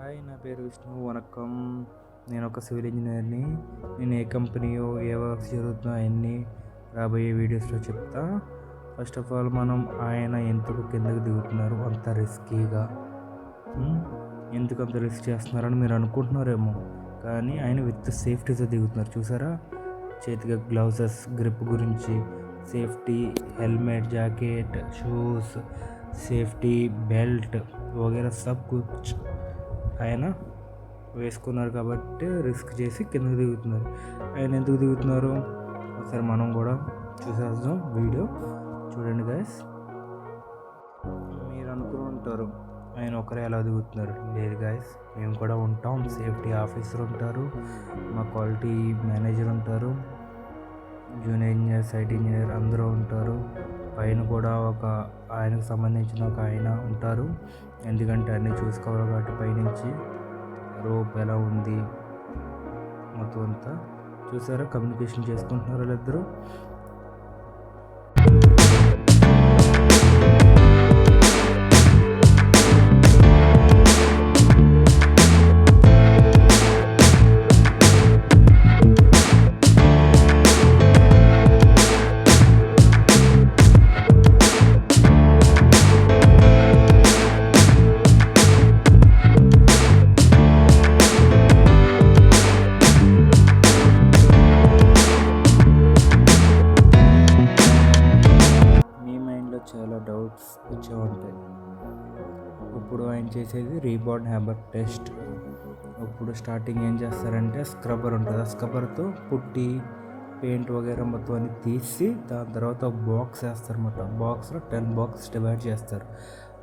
Hi నా పేరు విష్ణు. వనక్కం. నేను ఒక సివిల్ ఇంజనీర్ని. నేను ఏ కంపెనీయో ఏ వర్క్స్ జరుగుతుందో అవన్నీ రాబోయే వీడియోస్లో చెప్తా. ఫస్ట్ ఆఫ్ ఆల్ మనం ఆయన ఎందుకు కిందకు దిగుతున్నారు అంత రిస్కీగా? ఎందుకు అంత రిస్క్ చేస్తున్నారని మీరు అనుకుంటున్నారేమో. కానీ ఆయన విత్ సేఫ్టీతో దిగుతున్నారు. చూసారా? చేతిగా గ్లౌజెస్ గ్రిప్ గురించి. Safety helmet jacket shoes safety belt వగేరా సబ్ కుచ్ ఆయన వేసుకున్నారు కాబట్టి రిస్క్ చేసి కిందకి దిగుతున్నారు. ఆయన ఎందుకు దిగుతున్నారు? ఒకసారి మనం కూడా చూసేద్దాం వీడియో. చూడండి గైస్ మీరు అనుకుని ఉంటారు ఆయన ఒకరే ఎలా దిగుతున్నారు? లేదు గాయస్ మేము కూడా ఉంటాం. సేఫ్టీ ఆఫీసర్ ఉంటారు మా క్వాలిటీ మేనేజర్ ఉంటారు. జూనియర్ ఇంజనీర్ సైట్ ఇంజనీర్ అందరూ ఉంటారు. పైన కూడా ఒక ఆయనకు సంబంధించిన ఒక ఆయన ఉంటారు. ఎందుకంటే అన్నీ చూసుకోవాలి కాబట్టి పైనుంచి రోప్ ఎలా ఉంది మొత్తం అంతా చూసారా? కమ్యూనికేషన్ చేసుకుంటున్నారు వాళ్ళిద్దరూ? డౌట్స్ వచ్చే ఉంటాయి ఇప్పుడు ఆయన చేసేది రీబార్డ్ హ్యాబర్ టెస్ట్ ఇప్పుడు స్టార్టింగ్ ఏం చేస్తారంటే స్క్రబ్బర్ ఉంటుంది. ఆ స్క్రబ్బర్తో పుట్టి పెయింట్ వగేరా మొత్తం అన్ని తీసి దాని తర్వాత బాక్స్ వేస్తారన్నమాట బాక్స్లో టెన్ బాక్స్ డివైడ్ చేస్తారు.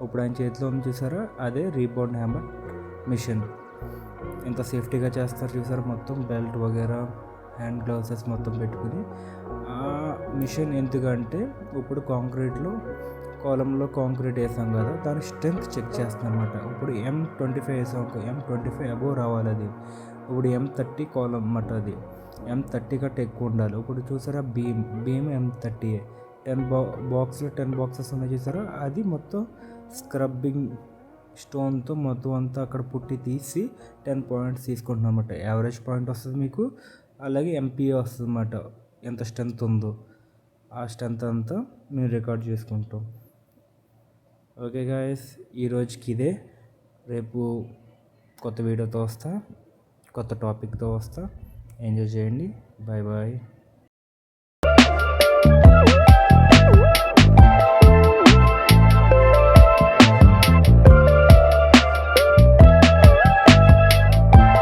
ఇప్పుడు ఆయన చేతిలో ఉంది చూసారా? అదే రీబార్డ్ హ్యామర్ మిషన్ ఎంత సేఫ్టీగా చేస్తారు చూసారా? మొత్తం బెల్ట్ వగేరా హ్యాండ్ గ్లౌసెస్ మొత్తం పెట్టుకుని. ఆ మిషన్ ఎందుకంటే ఇప్పుడు కాంక్రీట్లో కాలంలో కాంక్రీట్ వేసాం కదా దాని స్ట్రెంత్ చెక్ చేస్తాను అనమాట ఇప్పుడు ఎం ట్వంటీ ఫైవ్ వేసాం ఎం ట్వంటీ ఫైవ్ అబోవ్ రావాలి అది. ఇప్పుడు ఎం థర్టీ కాలం అన్నమాట అది. ఎం థర్టీ కంటే ఎక్కువ ఉండాలి. ఇప్పుడు చూసారా beam beam M thirty ten బా బాక్స్లో టెన్ బాక్సెస్ ఉన్నాయి చూసారా? అది మొత్తం స్క్రబ్బింగ్ స్టోన్తో మొత్తం అంతా అక్కడ పుట్టి తీసి టెన్ పాయింట్స్ తీసుకుంటున్నాం అనమాట యావరేజ్ పాయింట్ వస్తుంది మీకు. అలాగే ఎంపీఏ వస్తుంది అన్నమాట. ఎంత స్ట్రెంత్ ఉందో. ఆ స్ట్రెంత్ అంతా మేము రికార్డ్ చేసుకుంటాం. ఓకే గాయస్ ఈ రోజుకి ఇదే రేపు కొత్త వీడియోతో వస్తా కొత్త టాపిక్తో వస్తా. ఎంజాయ్ చేయండి. Bye bye.